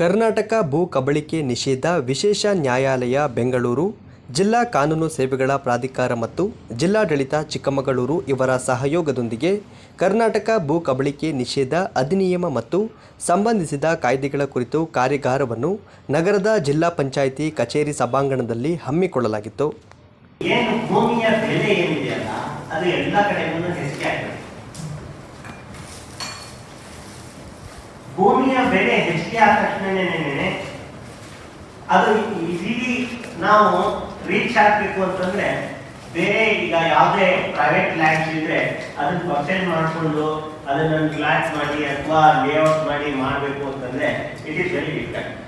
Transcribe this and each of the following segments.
ಕರ್ನಾಟಕ ಭೂ ಕಬಳಿಕೆ ನಿಷೇಧ ವಿಶೇಷ ನ್ಯಾಯಾಲಯ, ಬೆಂಗಳೂರು. ಜಿಲ್ಲಾ ಕಾನೂನು ಸೇವೆಗಳ ಪ್ರಾಧಿಕಾರ ಮತ್ತು ಜಿಲ್ಲಾಡಳಿತ ಚಿಕ್ಕಮಗಳೂರು ಇವರ ಸಹಯೋಗದೊಂದಿಗೆ ಕರ್ನಾಟಕ ಭೂ ಕಬಳಿಕೆ ನಿಷೇಧ ಅಧಿನಿಯಮ ಮತ್ತು ಸಂಬಂಧಿಸಿದ ಕಾಯ್ದೆಗಳ ಕುರಿತು ಕಾರ್ಯಾಗಾರವನ್ನು ನಗರದ ಜಿಲ್ಲಾ ಪಂಚಾಯಿತಿ ಕಚೇರಿ ಸಭಾಂಗಣದಲ್ಲಿ ಹಮ್ಮಿಕೊಳ್ಳಲಾಗಿತ್ತು. ಏನು ಭೂಮಿಯ ಬೆಲೆ ಏನಿದೆಯಲ್ಲ, ಅದು ಎಲ್ಲ ಹೆಚ್ಚಿಗೆ ಭೂಮಿಯ ಬೆಲೆ ಹೆಚ್ಚಿಗೆ ಆದ ತಕ್ಷಣನೇ ಅದು ಇಡೀ ನಾವು ರೀಚ್ ಆಗ್ಬೇಕು ಅಂತಂದ್ರೆ ಬೇರೆ ಈಗ ಯಾವುದೇ ಪ್ರೈವೇಟ್ ಲ್ಯಾಂಡ್ಸ್ ಇದ್ರೆ ಅದನ್ನ ಪರ್ಚೇಸ್ ಮಾಡಿಕೊಂಡು ಅದನ್ನ ಫ್ಲಾಟ್ ಮಾಡಿ ಅಥವಾ ಲೇಔಟ್ ಮಾಡಿ ಮಾಡಬೇಕು ಅಂತಂದ್ರೆ ಇಟ್ ಇಸ್ ವೆರಿ ಡಿಫಿಕಲ್ಟ್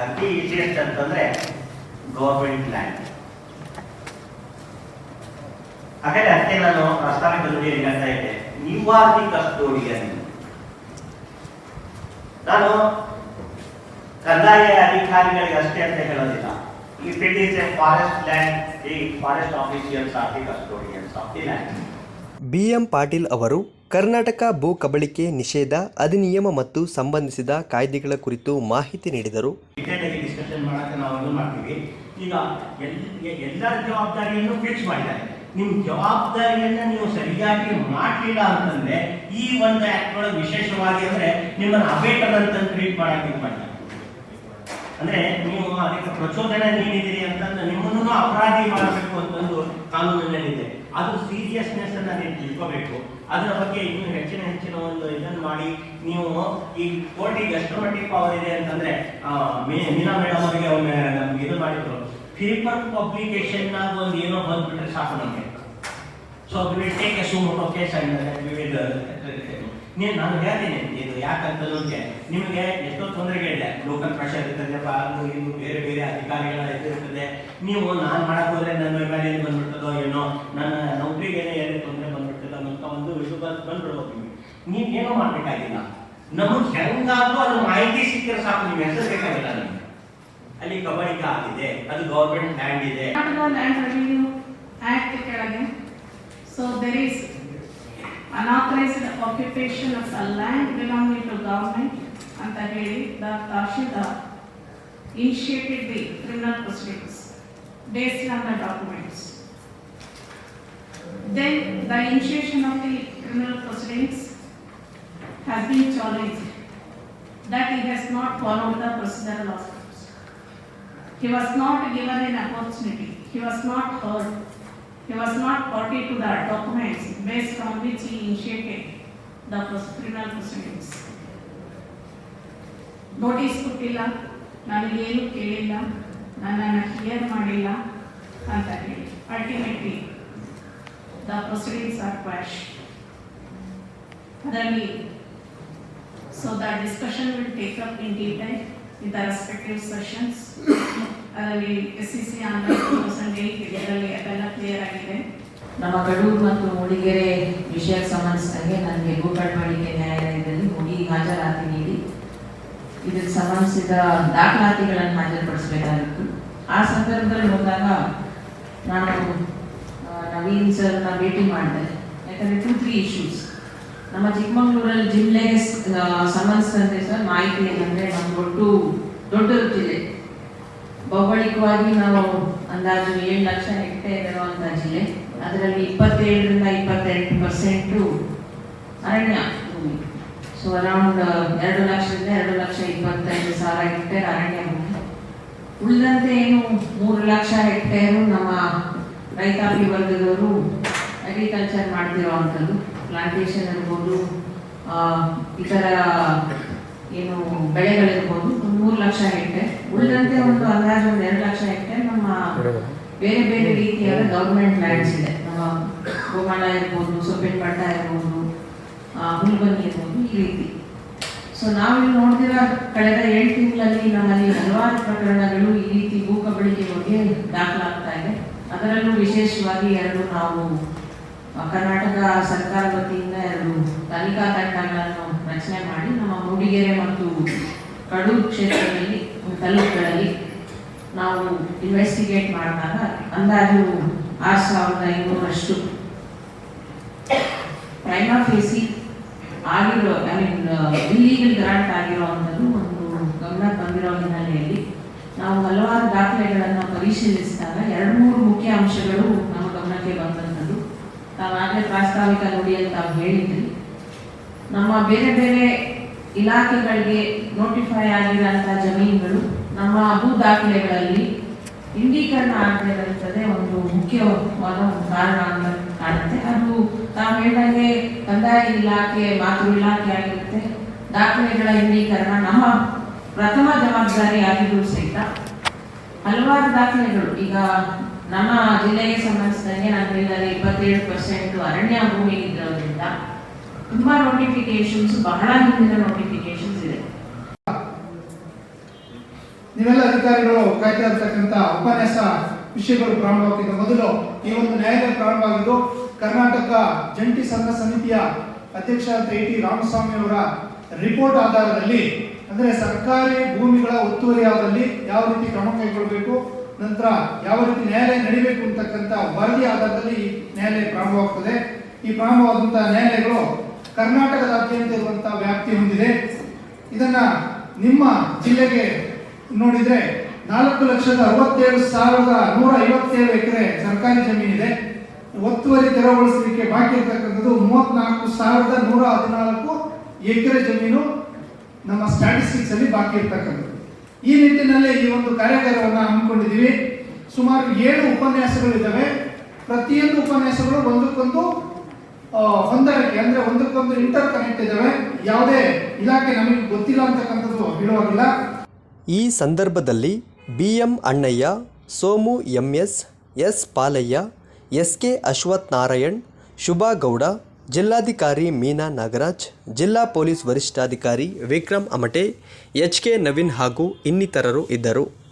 ಅತಿ ಈಸಿಯೆಸ್ಟ್ ಅಂತಂದ್ರೆ ಗೌರ್ಮೆಂಟ್ ಲ್ಯಾಂಡ್ ಹಾಗಾದ್ರೆ ಅದಕ್ಕೆ ನಾನು ಪ್ರಸ್ತಾವಕರಿಗೆ ಹೇಳ್ತಾ ಇದ್ದೆ ನೀವು ಆರ್ ದಿ ನಾನು ಕಂದಾಯ ಅಧಿಕಾರಿಗಳಿಗೆ ಅಷ್ಟೇ ಅಂತ ಹೇಳೋದಿಲ್ಲ. If it is a forest land ಈ forest officials of the custodians of the land B M Patil ಅವರು ಕರ್ನಾಟಕ ಭೂ ಕಬಳಿಕೆ ನಿಷೇಧ ಅಧಿನಿಯಮ ಮತ್ತು ಸಂಬಂಧಿಸಿದ ಕಾಯ್ದೆಗಳ ಕುರಿತು ಮಾಹಿತಿ ನೀಡಿದರು. ಮಾಡ್ತೀವಿ. ಈಗ ಎಲ್ಲ ಜವಾಬ್ದಾರಿಯನ್ನು ಫಿಕ್ಸ್ ಮಾಡಿದ್ದಾರೆ. ನಿಮ್ ಜವಾಬ್ದಾರಿಯನ್ನ ನೀವು ಸರಿಯಾಗಿ ಮಾಡಲಿಲ್ಲ ಅಂತಂದ್ರೆ ಈ ಒಂದು ಆಕ್ಟ್ ಒಳಗೆ ವಿಶೇಷವಾಗಿ ಅಂದ್ರೆ ನಿಮ್ಮನ್ನು ಅಬೇಟರ್ ಅಂತ ಟ್ರೀಟ್ ಮಾಡಕ್ಕೆ ಇದು ಅಂದರೆ ಅಂದ್ರೆ ನೀವು ಅದಕ್ಕೆ ಪ್ರಚೋದನೆ ನೀಡಿದಿರಿ ಅಂತಂದ್ರೆ ನಿಮ್ಮನ್ನು ಅಪರಾಧಿ ಮಾಡಬೇಕು ಅಂತಂದು ಕಾನೂನಿನಲ್ಲಿದೆ. ಅದು ಸೀರಿಯಸ್ನೆಸ್ ಅನ್ನ ನೀವು ತಿಳ್ಕೋಬೇಕು. ಅದರ ಬಗ್ಗೆ ಇನ್ನೂ ಹೆಚ್ಚಿನ ಹೆಚ್ಚಿನ ಒಂದು ಇದನ್ನು ಮಾಡಿ ನೀವು ಈ ಕೋರ್ಟಿಗೆ ಎಷ್ಟು ಮಟ್ಟಿಗೆ ಪವರ್ ಇದೆ ಅಂತಂದ್ರೆ ಮೀನಾ ಮೇಡಮ್ ಅವರಿಗೆ ಒಮ್ಮೆ ನಮ್ಗೆ ಇದು ಮಾಡಿದ್ರು. ಪೇಪರ್ ಪಬ್ಲಿಕೇಶನ್ ಒಂದು ಏನೋ ಬಂದ್ಬಿಟ್ರೆ ಸಾಕು ನಮಗೆ. ಸೊ ಟೇಕ್ ಕೇಸ್ ಅಂಡ್ ವಿವಿಧ ನೀನು ನಾನು ಹೇಳ್ತೀನಿ, ಇದು ಯಾಕಂತಂದ್ರೆ ನಿಮಗೆ ಎಷ್ಟೋ ತೊಂದರೆಗಳಿದೆ. ಲೋಕಲ್ ಪ್ರೆಷರ್ ಇರ್ತದೆ ಇನ್ನು ಬೇರೆ ಬೇರೆ ಅಧಿಕಾರಿಗಳ ಇದಿರ್ತದೆ ನೀವು ನಾನು ಮಾಡಕ್ ಹೋದ್ರೆ ನನ್ನ ಮೇಲೆ ಏನು ಬಂದ್ಬಿಡ್ತದೋ ಏನೋ, ನನ್ನ ನೌಕರಿಗೆ ಏನೇ ತೊಂದರೆ ಬಂದ್ಬಿಡ್ತದೋ ಅಂತ ಒಂದು ಬಂದು ಬಂದ್ಬಿಡ್ಬೋದು ನೀವು. ಏನೂ ಮಾಡಬೇಕಾಗಿಲ್ಲ. ನಮಗೆ ಹೆಂಗಾದ್ರೂ ಅದು ಮಾಹಿತಿ ಸಿಕ್ಕಿದ್ರೆ ಸಾಕು ನೀವು ಹೆಸರು ಬೇಕಾಗಿಲ್ಲ ನಮಗೆ. ಅಲ್ಲಿ ಕಬಳಿಕ ಆಗಿದೆ. ಅದು ಗೌರ್ಮೆಂಟ್ ಲ್ಯಾಂಡ್ ಇದೆ. ಕರ್ನಾಟಕ ಲ್ಯಾಂಡ್ ರೆವಿನ್ಯೂ ಆಕ್ಟ್ ಕೆಳಗೆ so there is unauthorised occupation of a land belonging to government ಅಂತ ಹೇಳಿ the tahsildar initiated the criminal proceedings based on the documents then the initiation of the criminal proceedings has been challenged. That he has not followed the procedural aspects. He was not given an opportunity. He was not heard. He was not party to the documents based on which he initiated the pros- criminal proceedings. Notice ಕೊಟ್ಟಿಲ್ಲ ನನಗೇನು ಕೇಳಿಲ್ಲ ನನ್ನನ್ನು clear ಮಾಡಿಲ್ಲ ಅಂತ ಹೇಳಿ ultimately the proceedings are quash ಅದರಲ್ಲಿ so the discussion will take up in detail with the respective sessions ಅದರಲ್ಲಿ S C C online too ಇದರಲ್ಲಿ ಅದೆಲ್ಲ ಕ್ಲಿಯರ್ ಆಗಿದೆ. ನಮ್ಮ ಕಡೂರು ಮತ್ತು ಮೂಡಿಗೆರೆ ವಿಷಯಕ್ಕೆ ಸಂಬಂಧಿಸಿದಂಗೆ ನನಗೆ ಗೋಕರ್ಣವಾಡಿಕೆ ನ್ಯಾಯಾಲಯದಲ್ಲಿ ಹೋಗಿ ಹಾಜರಾತಿ ನೀಡಿ. ಇದಕ್ಕೆ ಸಂಬಂಧಿಸಿದ ದಾಖಲಾತಿಗಳನ್ನು ಹಾಜರುಪಡಿಸಬೇಕಾಗಿತ್ತು. ಆ ಸಂದರ್ಭದಲ್ಲಿ ಹೋದಾಗ ನಾನು ನವೀನ್ ಸರ್ನ ಭೇಟಿ ಮಾಡಿದೆ. ಯಾಕಂದರೆ ಟೂ ತ್ರೀ ಇಶ್ಯೂಸ್ ನಮ್ಮ ಚಿಕ್ಕಮಗಳೂರಲ್ಲಿ ಜಿಲ್ಲೆಗೆ ಸಂಬಂಧಿಸಿದಂತೆ ಸರ್, ಮಾಹಿತಿ ಏನಂದ್ರೆ ನಮ್ಗೆ ಒಟ್ಟು ದೊಡ್ಡದು ಜಿಲ್ಲೆ ಭೌಗೋಳಿಕವಾಗಿ ನಾವು ಅಂದಾಜು ಏಳು ಲಕ್ಷ ಹೆಕ್ಟೇರ್ ಇರುವಂತಹ ಜಿಲ್ಲೆ. ಅದರಲ್ಲಿ ಇಪ್ಪತ್ತೇಳರಿಂದ ಇಪ್ಪತ್ತೆಂಟು ಪರ್ಸೆಂಟು ಅರಣ್ಯ ಭೂಮಿ. ಸೊ ಅರೌಂಡ್ ಎರಡು ಲಕ್ಷದಿಂದ ಎರಡು ಲಕ್ಷ ಇಪ್ಪತ್ತೈದು ಸಾವಿರ ಹೆಕ್ಟೇರ್ ಅರಣ್ಯ ಭೂಮಿ. ಉಳಿದಂತೆ ಏನು ಮೂರು ಲಕ್ಷ ಹೆಕ್ಟೇರು ನಮ್ಮ ರೈತಾಪಿ ವರ್ಗದವರು ಅಗ್ರಿಕಲ್ಚರ್ ಮಾಡ್ತಿರೋವಂಥದ್ದು. ಪ್ಲಾಂಟೇಶನ್ ಇರ್ಬೋದು ಇತರ ಏನು ಬೆಳೆಗಳಿರ್ಬೋದು ಒಂದು ಮೂರು ಲಕ್ಷ ಹೆಕ್ಟೇರ್. ಉಳಿದಂತೆ ಒಂದು ಅಂದಾಜು ಒಂದು ಎರಡು ಲಕ್ಷ ಹೆಕ್ಟೇರ್ ನಮ್ಮ ಬೇರೆ ಬೇರೆ ರೀತಿಯಾದ ಗೌರ್ಮೆಂಟ್ ಲ್ಯಾಂಡ್ಸ್ ಇದೆ. ನಮ್ಮ ಗೋಮಾಳ ಇರ್ಬೋದು ಸೊಪ್ಪಿನ ಮಟ್ಟ ಇರ್ಬೋದು ಆ, ಹುಲ್ಬನಿ ಇರ್ಬೋದು ಈ ರೀತಿ. ಸೊ ನಾವಿಲ್ಲಿ ನೋಡ್ತಿರೋ ಕಳೆದ ಏಳು ತಿಂಗಳಲ್ಲಿ ನಮ್ಮಲ್ಲಿ ಹಲವಾರು ಪ್ರಕರಣಗಳು ಈ ರೀತಿ ಭೂ ಕಬಳಿಕೆ ಬಗ್ಗೆ ದಾಖಲಾಗ್ತಾ ಇದೆ. ಅದರಲ್ಲೂ ವಿಶೇಷವಾಗಿ ಎರಡು ನಾವು ಕರ್ನಾಟಕ ಸರ್ಕಾರ ವತಿಯಿಂದ ಎರಡು ತನಿಖಾ ತಂಡಗಳನ್ನು ರಚನೆ ಮಾಡಿ ನಮ್ಮ ಮೂಡಿಗೆರೆ ಮತ್ತು ಕಡೂರು ಕ್ಷೇತ್ರದಲ್ಲಿ ತಾಲೂಕುಗಳಲ್ಲಿ ನಾವು ಇನ್ವೆಸ್ಟಿಗೇಟ್ ಮಾಡಿದಾಗ ಅಂದಾಜು ಆರು ಸಾವಿರದ ಐನೂರಷ್ಟು ಪ್ರೈಮಾ ಫೇಸಿ ಆಗಿರೋ ಐ ಮೀನ್ ಇಲ್ಲೀಗಲ್ ಗ್ರಾಂಟ್ ಆಗಿರೋ ಅಂಥದ್ದು ಒಂದು ಗಮನ ಬಂದಿರೋ ಹಿನ್ನೆಲೆಯಲ್ಲಿ ನಾವು ಹಲವಾರು ದಾಖಲೆಗಳನ್ನು ಪರಿಶೀಲಿಸಿದಾಗ ಎರಡು ಮೂರು ಮುಖ್ಯ ಅಂಶಗಳು ನಮ್ಮ ಗಮನಕ್ಕೆ ಬಂದಂಥದ್ದು ತಾವಾಗಲೇ ಪ್ರಾಸ್ತಾವಿಕ ನುಡಿ ಅಂತ ಹೇಳಿದ್ರಿ. ನಮ್ಮ ಬೇರೆ ಬೇರೆ ಇಲಾಖೆಗಳಿಗೆ ನೋಟಿಫೈ ಆಗಿರೋಂಥ ಜಮೀನುಗಳು ನಮ್ಮ ಭೂ ದಾಖಲೆಗಳಲ್ಲಿ ಇಂಡೀಕರಣ ಆಗದೆ ಇರುತ್ತದೆ ಒಂದು ಮುಖ್ಯವಾದ ಒಂದು ಕಾರಣ ಅಂತ ಕಾಣುತ್ತೆ. ಅದು ತಾವು ಹೇಳಿದಂಗೆ ಕಂದಾಯ ಇಲಾಖೆ ಮಾತೃ ಇಲಾಖೆ ಆಗಿರುತ್ತೆ. ದಾಖಲೆಗಳ ಇಂಡೀಕರಣ ನಮ್ಮ ಪ್ರಥಮ ಜವಾಬ್ದಾರಿ ಆಗಿದ್ರು ಸಹಿತ ಹಲವಾರು ದಾಖಲೆಗಳು. ಈಗ ನಮ್ಮ ಜಿಲ್ಲೆಗೆ ಸಂಬಂಧಿಸಿದಂಗೆ ನಾನು ಹೇಳಿದರೆ ಇಪ್ಪತ್ತೇಳು ಪರ್ಸೆಂಟ್ ಅರಣ್ಯ ಭೂಮಿ ಇರೋದ್ರಿಂದ ತುಂಬಾ ನೋಟಿಫಿಕೇಶನ್ಸ್ ಬಹಳ ಹಿಂದಿನ ನೋಟಿಫಿಕೇಶನ್ಸ್ ಇದೆ. ನೀವೆಲ್ಲ ಅಧಿಕಾರಿಗಳು, ಕಾಯ್ತಾ ಇರ್ತಕ್ಕಂಥ ಉಪನ್ಯಾಸ ವಿಷಯಗಳು ಪ್ರಾರಂಭವಾಗಿದ್ದ ಮೊದಲು ಈ ಒಂದು ನ್ಯಾಯಾಲಯ ಪ್ರಾರಂಭವಾಗಿದ್ದು ಕರ್ನಾಟಕ ಜಂಟಿ ಸಂಘ ಸಮಿತಿಯ ಅಧ್ಯಕ್ಷ ಎ ಟಿ ರಾಮಸ್ವಾಮಿ ಅವರ ರಿಪೋರ್ಟ್ ಆಧಾರದಲ್ಲಿ, ಅಂದರೆ ಸರ್ಕಾರಿ ಭೂಮಿಗಳ ಒತ್ತುವರಿಯಾದಲ್ಲಿ ಯಾವ ರೀತಿ ಕ್ರಮ ಕೈಗೊಳ್ಳಬೇಕು ನಂತರ ಯಾವ ರೀತಿ ನ್ಯಾಯಾಲಯ ನಡಿಬೇಕು ಅಂತಕ್ಕಂಥ ವರದಿ ಆಧಾರದಲ್ಲಿ ಈ ನ್ಯಾಯಾಲಯ ಪ್ರಾರಂಭವಾಗ್ತದೆ. ಈ ಪ್ರಾರಂಭವಾದಂತಹ ನ್ಯಾಯಾಲಯಗಳು ಕರ್ನಾಟಕದಾದ್ಯಂತ ಇರುವಂತಹ ವ್ಯಾಪ್ತಿ ಹೊಂದಿದೆ. ಇದನ್ನ ನಿಮ್ಮ ಜಿಲ್ಲೆಗೆ ನೋಡಿದ್ರೆ ನಾಲ್ಕು ಲಕ್ಷದ ಅರವತ್ತೇಳು ಸಾವಿರದ ನೂರ ಐವತ್ತೇಳು ಎಕರೆ ಸರ್ಕಾರಿ ಜಮೀನಿದೆ ಒತ್ತುವರಿ ತೆರವುಗೊಳಿಸಲಿಕ್ಕೆ ಬಾಕಿ ಇರತಕ್ಕಂಥದ್ದು ಮೂವತ್ನಾಲ್ಕು ಸಾವಿರದ ನೂರ ಹದಿನಾಲ್ಕು ಎಕರೆ ಜಮೀನು ನಮ್ಮ ಸ್ಟ್ಯಾಟಿಸ್ಟಿಕ್ಸ್ ಅಲ್ಲಿ ಬಾಕಿ ಇರ್ತಕ್ಕಂಥದ್ದು. ಈ ನಿಟ್ಟಿನಲ್ಲಿ ಈ ಒಂದು ಕಾರ್ಯಾಗಾರವನ್ನು ಹಮ್ಮಿಕೊಂಡಿದ್ದೀವಿ. ಸುಮಾರು ಏಳು ಉಪನ್ಯಾಸಗಳಿದ್ದಾವೆ. ಪ್ರತಿಯೊಂದು ಉಪನ್ಯಾಸಗಳು ಒಂದಕ್ಕೊಂದು ಹೊಂದಾಣಿಕೆ, ಅಂದರೆ ಒಂದಕ್ಕೊಂದು ಇಂಟರ್ ಕನೆಕ್ಟ್ ಇದ್ದಾವೆ. ಯಾವುದೇ ಇಲಾಖೆ ನಮಗೆ ಗೊತ್ತಿಲ್ಲ ಅಂತಕ್ಕಂಥದ್ದು ಹೇಳುವಾಗಿಲ್ಲ. ಈ ಸಂದರ್ಭದಲ್ಲಿ B M Annaiah, Somu M S S Palaiah S K Ashwath Narayan, Shubha Gowda ಜಿಲ್ಲಾಧಿಕಾರಿ ಮೀನಾ ನಾಗರಾಜ್ ಜಿಲ್ಲಾ ಪೊಲೀಸ್ ವರಿಷ್ಠಾಧಿಕಾರಿ ವಿಕ್ರಮ್ ಅಮಟೆ ಎಚ್ ಕೆ ನವೀನ್ ಹಾಗೂ ಇನ್ನಿತರರು ಇದ್ದರು.